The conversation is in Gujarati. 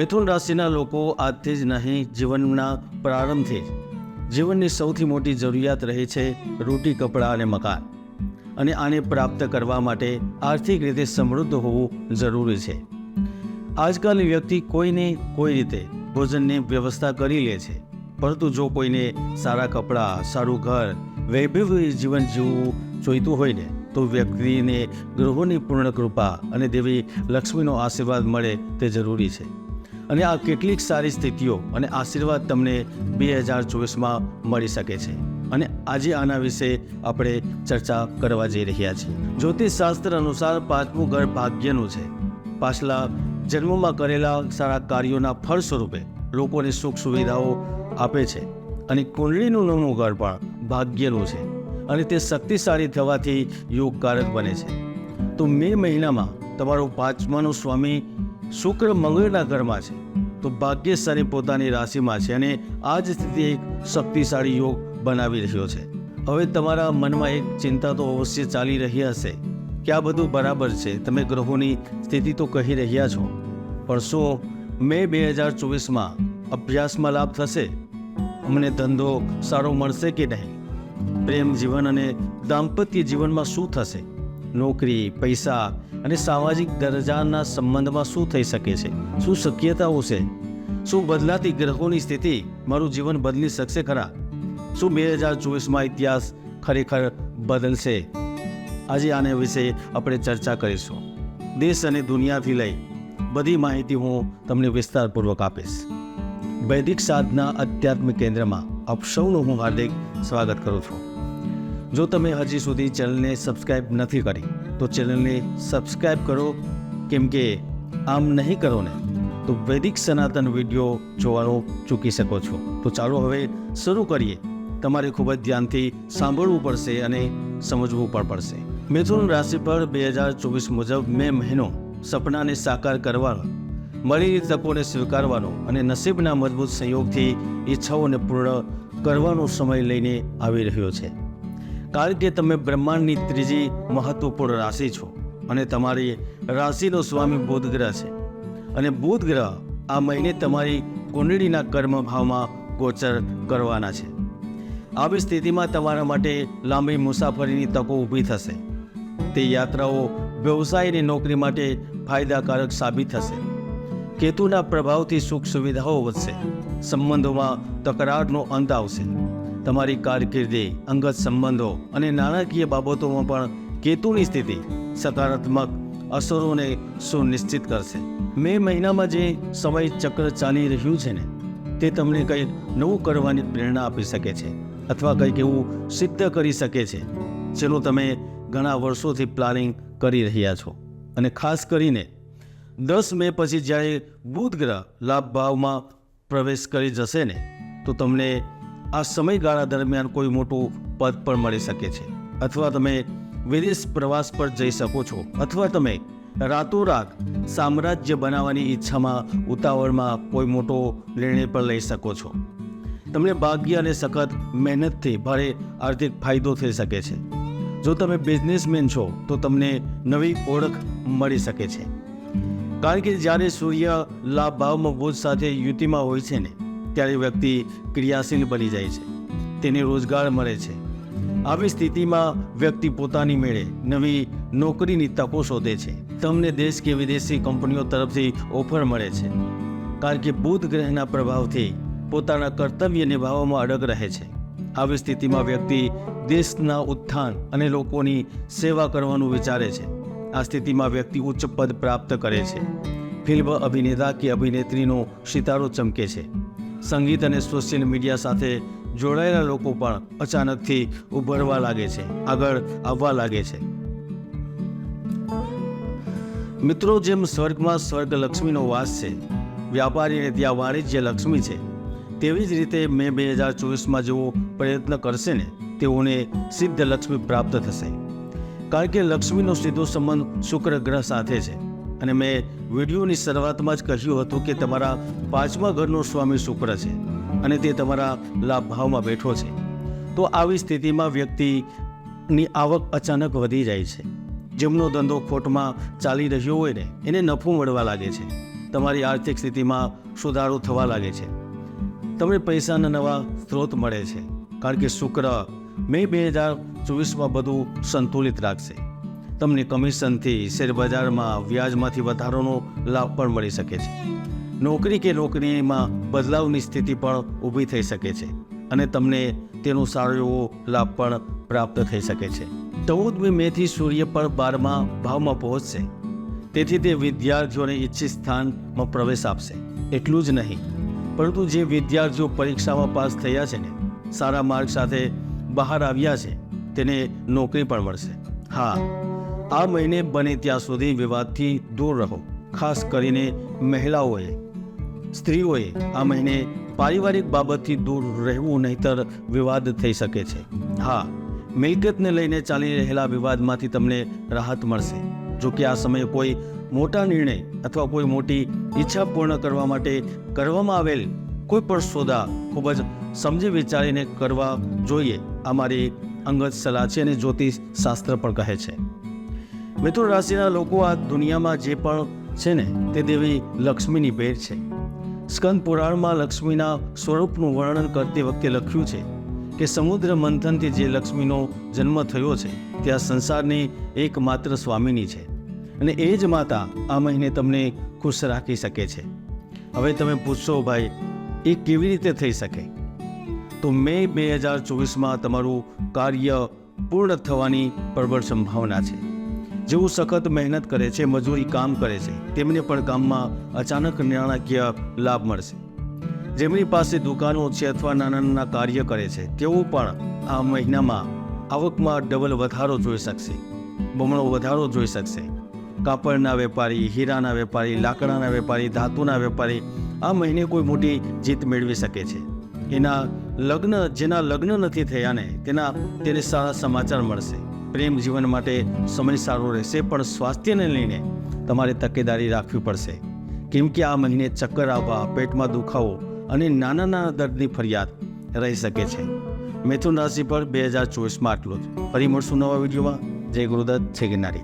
મિથુન રાશિના લોકો આજથી જ નહીં, જીવનના પ્રારંભથી જીવનની સૌથી મોટી જરૂરિયાત રહે છે રોટી, કપડાં અને મકાન. અને આને પ્રાપ્ત કરવા માટે આર્થિક રીતે સમૃદ્ધ હોવું જરૂરી છે. આજકાલની વ્યક્તિ કોઈને કોઈ રીતે ભોજનની વ્યવસ્થા કરી લે છે. પરંતુ જો કોઈને સારા કપડાં, સારું ઘર, વૈભવી જીવન જીવવું જોઈતું હોય ને, તો વ્યક્તિને ગ્રહોની પૂર્ણ કૃપા અને દેવી લક્ષ્મીનો આશીર્વાદ મળે તે જરૂરી છે. અને આ કેટલીક સારી સ્થિતિઓ અને આશીર્વાદ તમને બે હજાર ચોવીસમાં મળી શકે છે. અને આજે આના વિશે આપણે ચર્ચા કરવા જઈ રહ્યા છીએ. જ્યોતિષ શાસ્ત્ર અનુસાર પાંચમું ઘર ભાગ્યનું છે. પાછલા જન્મમાં કરેલા સારા કાર્યોના ફળ સ્વરૂપે લોકોને સુખ સુવિધાઓ આપે છે અને કુંડળીનું નવનું ઘર પણ ભાગ્યનું છે અને તે શક્તિશાળી થવાથી યોગકારક બને છે. તો મે મહિનામાં તમારો પાંચમાનો સ્વામી શુક્ર મંગળના ઘરમાં છે. તો ભાગ્યશાળી પોતાની રાશિમાં છે અને આ જ સ્થિતિ એક શક્તિશાળી યોગ બનાવી રહ્યો છે. હવે તમારા મનમાં એક ચિંતા તો અવશ્ય ચાલી રહી હશે કે આ બધું બરાબર છે. તમે ગ્રહોની સ્થિતિ તો કહી રહ્યા છો. પણ શું મે બે હજાર ચોવીસમાં અભ્યાસમાં લાભ થશે? અમને ધંધો સારો મળશે કે નહીં? પ્રેમ જીવન અને દાંપત્ય જીવનમાં શું થશે? નોકરી, પૈસા અને સામાજિક દરજ્જાના સંબંધમાં શું થઈ શકે છે? શું શક્યતાઓ છે? શું બદલાતી ગ્રહોની સ્થિતિ મારું જીવન બદલી શકશે ખરા? શું બે હજાર ચોવીસમાં ઇતિહાસ ખરેખર બદલશે? આજે આના વિશે આપણે ચર્ચા કરીશું. દેશ અને દુનિયાથી લઈ બધી માહિતી હું તમને વિસ્તારપૂર્વક આપીશ. વૈદિક સાધના આધ્યાત્મિક કેન્દ્રમાં આપ સૌનું હું હાર્દિક સ્વાગત કરું છું. જો તમે હજી સુધી ચેનલને સબસ્ક્રાઈબ નથી કરી, તો ચેનલને સબસ્ક્રાઈબ કરો. કેમ કે આમ નહીં કરો ને, તો વૈદિક સનાતન વીડિયો જોવાનો ચૂકી શકો છો. તો ચાલો હવે શરૂ કરીએ. તમારે ખૂબ જ ધ્યાનથી સાંભળવું પડશે અને સમજવું પણ પડશે. મિથુન રાશિ પર બે હજાર ચોવીસ મુજબ મે મહિનો સપનાને સાકાર કરવાનો, મળેલી તકોને સ્વીકારવાનો અને નસીબના મજબૂત સંયોગથી ઈચ્છાઓને પૂર્ણ કરવાનો સમય લઈને આવી રહ્યો છે. કારણ કે તમે બ્રહ્માંડની ત્રીજી મહત્વપૂર્ણ રાશિ છો અને તમારી રાશિનો સ્વામી બુધ ગ્રહ છે. અને બુધ ગ્રહ આ મહિને તમારી કુંડળીના કર્મ ભાવમાં ગોચર કરવાના છે. આવી સ્થિતિમાં તમારા માટે લાંબી મુસાફરીની તકો ઊભી થશે. તે યાત્રાઓ, વ્યવસાય અને નોકરી માટે ફાયદાકારક સાબિત થશે. કેતુના પ્રભાવથી સુખ સુવિધાઓ વધશે. સંબંધોમાં તકરારનો અંત આવશે. તમારી કારકિર્દી, અંગત સંબંધો અને નાણાકીય બાબતોમાં પણ કેતુની સ્થિતિ સકારાત્મક અસરોને સુનિશ્ચિત કરશે. મે મહિનામાં જે સમય ચક્ર ચાલી રહ્યું છે ને, તે તમને કંઈક નવું કરવાની પ્રેરણા આપી શકે છે અથવા કંઈક એવું સિદ્ધ કરી શકે છે, જેનું તમે ઘણા વર્ષોથી પ્લાનિંગ કરી રહ્યા છો. અને ખાસ કરીને, દસ મે પછી જ્યારે બુધ ગ્રહ લાભ ભાવમાં પ્રવેશ કરી જશે ને, તો તમને આ સમયગાળા દરમિયાન કોઈ મોટું પદ પણ મળી શકે છે. અથવા તમે વિદેશ પ્રવાસ પર જઈ શકો છો. અથવા તમે રાતોરાત સામ્રાજ્ય બનાવવાની ઈચ્છામાં, ઉતાવળમાં કોઈ મોટો નિર્ણય પણ લઈ શકો છો. તમને ભાગ્ય અને સખત મહેનતથી ભારે આર્થિક ફાયદો થઈ શકે છે. જો તમે બિઝનેસમેન છો, તો તમને નવી ઓળખ મળી શકે છે. કારણ કે જ્યારે સૂર્ય લાભ ભાવમાં બોધ સાથે યુતિમાં હોય છે ને ત્યારે વ્યક્તિ ક્રિયાશીલ બની જાય છે. તેને રોજગાર મળે છે. આવી સ્થિતિમાં વ્યક્તિ પોતાની મેળે નવી નોકરીની તકો શોધે છે. તમને દેશ કે વિદેશી કંપનીઓ તરફથી ઓફર મળે છે. કારણ કે બુધ ગ્રહના પ્રભાવથી પોતાના કર્તવ્ય નિભાવવામાં અડગ રહે છે. આવી સ્થિતિમાં વ્યક્તિ દેશના ઉત્થાન અને લોકોની સેવા કરવાનું વિચારે છે. આ સ્થિતિમાં વ્યક્તિ ઉચ્ચ પદ પ્રાપ્ત કરે છે. ફિલ્મ અભિનેતા કે અભિનેત્રીનો સિતારો ચમકે છે. સંગીત અને સોશિયલ મીડિયા સાથે જોડાયેલા લોકો પણ અચાનકથી ઉભરવા લાગે છે, આગળ આવવા લાગે છે. મિત્રો, જેમ સ્વર્ગમાં સ્વર્ગ લક્ષ્મીનો વાસ છે વ્યાપારીને ત્યાં વાણિજ્ય લક્ષ્મી છે, તેવી જ રીતે મે બે હજાર ચોવીસમાં જેવો પ્રયત્ન કરશે ને, તેઓને સિદ્ધ લક્ષ્મી પ્રાપ્ત થશે. કારણ કે લક્ષ્મીનો સીધો સંબંધ શુક્ર ગ્રહ સાથે છે. અને મેં વિડીયોની શરૂઆતમાં જ કહ્યું હતું કે તમારા પાંચમા ઘરનો સ્વામી શુક્ર છે અને તે તમારા લાભ ભાવમાં બેઠો છે. તો આવી સ્થિતિમાં વ્યક્તિની આવક અચાનક વધી જાય છે. જેમનો ધંધો ખોટમાં ચાલી રહ્યો હોય ને, એને નફો મળવા લાગે છે. તમારી આર્થિક સ્થિતિમાં સુધારો થવા લાગે છે. તમને પૈસાના નવા સ્ત્રોત મળે છે. કારણ કે શુક્ર મે બે હજાર ચોવીસમાં બધું સંતુલિત રાખશે. તમને કમિશનથી શેરબજારમાં વ્યાજમાંથી વધારોનો લાભ પણ મળી શકે છે. નોકરી કે નોકરીમાં બદલાવની સ્થિતિ પણ ઊભી થઈ શકે છે અને તમને તેનો સારો એવો લાભ પણ પ્રાપ્ત થઈ શકે છે. ચૌદમી મેથી સૂર્ય પણ બારમા ભાવમાં પહોંચશે. તેથી તે વિદ્યાર્થીઓને ઈચ્છિત સ્થાનમાં પ્રવેશ આપશે. એટલું જ નહીં, પરંતુ જે વિદ્યાર્થીઓ પરીક્ષામાં પાસ થયા છે ને, સારા માર્ક સાથે બહાર આવ્યા છે, તેને નોકરી પણ મળશે. હા આ મહિને બને ત્યાં સુધી વિવાદથી દૂર રહો, ખાસ કરીને મહિલાઓએ. સ્ત્રીઓએ આ મહિને પારિવારિક બાબતથી દૂર રહેવું નહીતર વિવાદ થઈ શકે છે. હા, મિલકતને લઈને ચાલી રહેલા વિવાદમાંથી તમને રાહત મળશે. જો કે આ સમયે કોઈ મોટા નિર્ણય અથવા કોઈ મોટી ઈચ્છા પૂર્ણ કરવા માટે કરવામાં આવેલ કોઈ પણ સોદા ખૂબ જ સમજી વિચારીને કરવા જોઈએ, આ મારી અંગત સલાહ છે અને જ્યોતિષ શાસ્ત્ર પણ કહે છે. મિથુન રાશિના લોકો આ દુનિયામાં જે પણ છે ને, તે દેવી લક્ષ્મીની ભેર છે. સ્કંદ પુરાણમાં લક્ષ્મીના સ્વરૂપનું વર્ણન કરતી વખતે લખ્યું છે કે સમુદ્ર મંથનથી જે લક્ષ્મીનો જન્મ થયો છે, તે આ સંસારની એકમાત્ર સ્વામીની છે. અને એ જ માતા આ મહિને તમને ખુશ રાખી શકે છે. હવે તમે પૂછશો, ભાઈ, એ કેવી રીતે થઈ શકે? તો મે બે હજાર ચોવીસમાં તમારું કાર્ય પૂર્ણ થવાની પ્રબળ સંભાવના છે. જેઓ સખત મહેનત કરે છે, મજૂરી કામ કરે છે, તેમને પણ કામમાં અચાનક નાણાકીય લાભ મળશે. જેમની પાસે દુકાનો છે અથવા નાના નાના કાર્ય કરે છે, તેઓ પણ આ મહિનામાં આવકમાં ડબલ વધારો જોઈ શકશે, બમણો વધારો જોઈ શકશે. કાપડના વેપારી, હીરાના વેપારી, લાકડાના વેપારી, ધાતુના વેપારી આ મહિને કોઈ મોટી જીત મેળવી શકે છે. એના લગ્ન, જેના લગ્ન નથી થયા ને તેના તેને સારા સમાચાર મળશે. પ્રેમ જીવન માટે સમય સારો રહેશે, પણ સ્વાસ્થ્યને લઈને તમારે તકેદારી રાખવી પડશે. કેમ કે આ મહિને ચક્કર આવવા, પેટમાં દુખાવો અને નાના નાના દર્દની ફરિયાદ રહી શકે છે. મિથુન રાશિ પર બે હજાર ચોવીસમાં આટલું જ. ફરી મળશું નવા વિડીયોમાં. જય ગુરુદત્ત છે ગિરનારી.